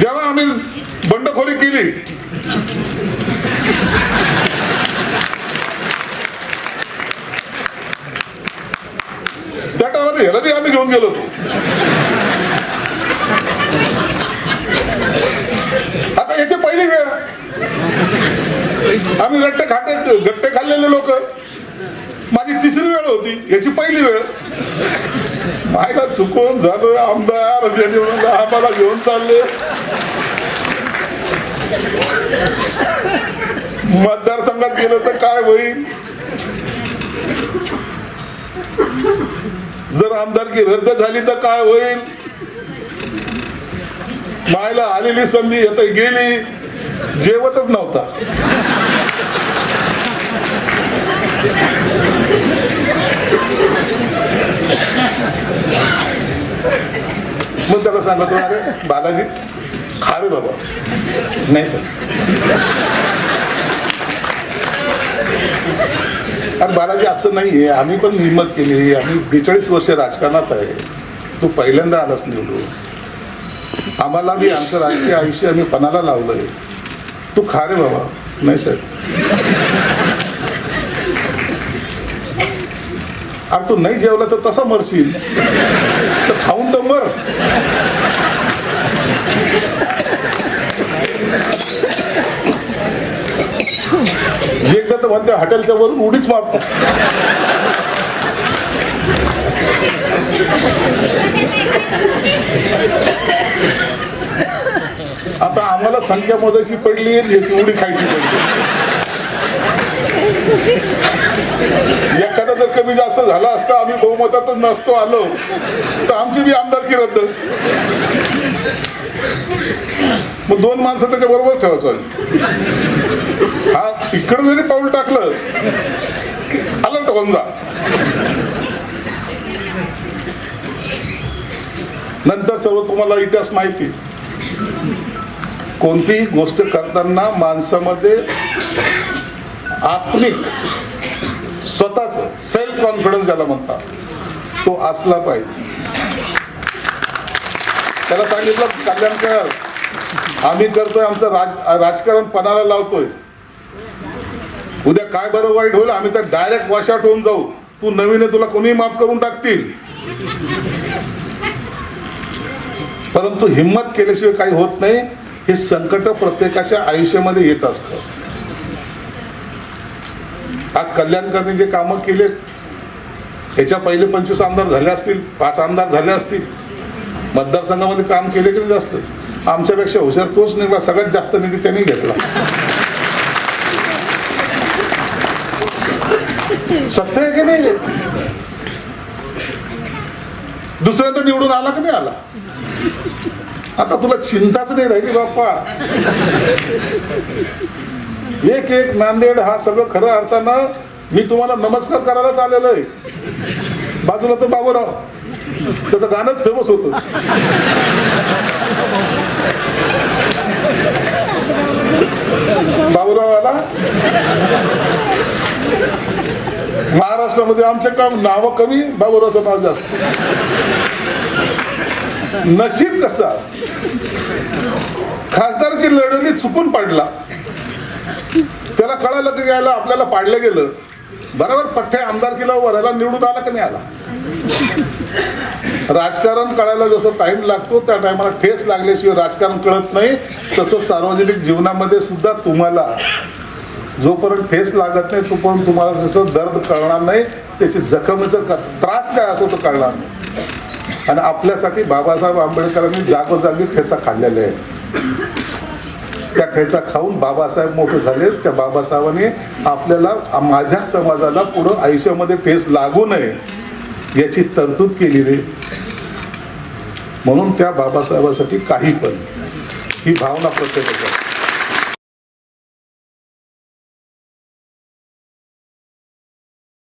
जेव्हा आम्ही बंडखोरी केली. त्या टायमाला ह्याला ते आम्ही घेऊन गेलो. होतो आता याची पहिली वेळ. आम्ही रट्टे खाटे गट्टे खाल्लेले लोक. माझी तिसरी वेळ होती याची पहिली वेळ. मायला चुकून झालं आमदार आम्हाला घेऊन चालले. मतदारसंघात गेलं तर काय होईल? जर आमदारकी रद्द झाली तर काय होईल? मायला आलेली संधी आता गेली. जेवतच नव्हता. मग त्याला सांगतो अरे बालाजी. खा बाबा नाही सर. अरे बालाजी असं नाहीये आम्ही पण हिंमत केली आम्ही बेचाळीस वर्ष राजकारणात आहे. तू पहिल्यांदा आलास निवडून. आम्हाला बी आमचं राजकीय आयुष्य आम्ही पणाला लावलंय. तू खा रे बाबा. नाही सर. अरे तू नाही जेवला तर तसा मरशील. तर खाऊ पण त्या हॉटेलच्या वरून उडीच मारतो आता आम्हाला संख्या मोजायची पडली याची उडी खायची पडली. एखादा जर कमी जास्त झाला असता आम्ही बहुमतातच नसतो आलो तर आमची बी आमदारकी रद्द. मग दोन माणसं त्याच्या बरोबर ठेवायचं हा इकडं जरी पाऊल टाकलं अलर्ट होऊन जा. नंतर सर्व तुम्हाला इतिहास माहिती. कोणतीही गोष्ट करताना माणसामध्ये आत्मिक स्वतःच सेल्फ कॉन्फिडन्स ज्याला म्हणतात तो असला पाहिजे. त्याला सांगितलं कल्याणकर आम्ही करतोय आमचं राज राजकारण पणाला लावतोय. उद्या काय बरं वाईट होईल आम्ही तर डायरेक्ट वॉशआउट होऊन जाऊ. तू नवीन तुला कोणी माफ करून टाकतील. परंतु हिंमत केल्याशिवाय काही होत नाही हे संकट प्रत्येकाच्या आयुष्यामध्ये येत असतं. आज कल्याणकरणी जे कामं केले त्याच्या पहिले पंचवीस आमदार झाले असतील पाच आमदार झाले असतील. मतदारसंघामध्ये काम केले की नाही जास्त? आमच्यापेक्षा हुशार तोच निघला सगळ्यात जास्त निधी त्यांनी घेतला. सत्य आहे की नाही? दुसऱ्यांदा निवडून आला की नाही आला? आता तुला चिंताच नाही राहिली बाप्पा. एक एक नांदेड हा सगळं खरं अर्थानं मी तुम्हाला नमस्कार करायलाच आलेलो आहे. बाजूला तर बाबूराव. त्याचं गाणंच फेमस होतं बाबूराव आला महाराष्ट्रामध्ये आमचे काम नावं कमी बाबूरावचं नाव जास्त. नशीब कसा खासदार की लढवली चुकून पाडला. त्याला कळालं की यायला आपल्याला पाडलं गेलं. बरोबर पठ्ठे आमदारकीला वरायला निवडून आला की नाही आला? राजकारण कळायला जसं टाइम लागतो त्या टायमाला ठेस लागल्याशिवाय राजकारण कळत नाही. तसं सार्वजनिक जीवनामध्ये सुद्धा तुम्हाला जोपर्यंत ठेस लागत नाही तोपर्यंत तुम्हाला त्याचं दर्द कळणार नाही. त्याची जखमीचा त्रास काय असो तो कळणार नाही. आणि आपल्यासाठी बाबासाहेब आंबेडकरांनी जागोजागी ठेचा खाल्लेले आहेत त्या ठेचा खाऊन बाबासाहेब मोठे झाले. त्या बाबासाहेबांनी आपल्याला माझ्या समाजाला पुढं आयुष्यामध्ये फेस लागू नये याची तरतूद केली रे म्हणून त्या बाबासाहेबासाठी काही पण ही भावना प्रत्येक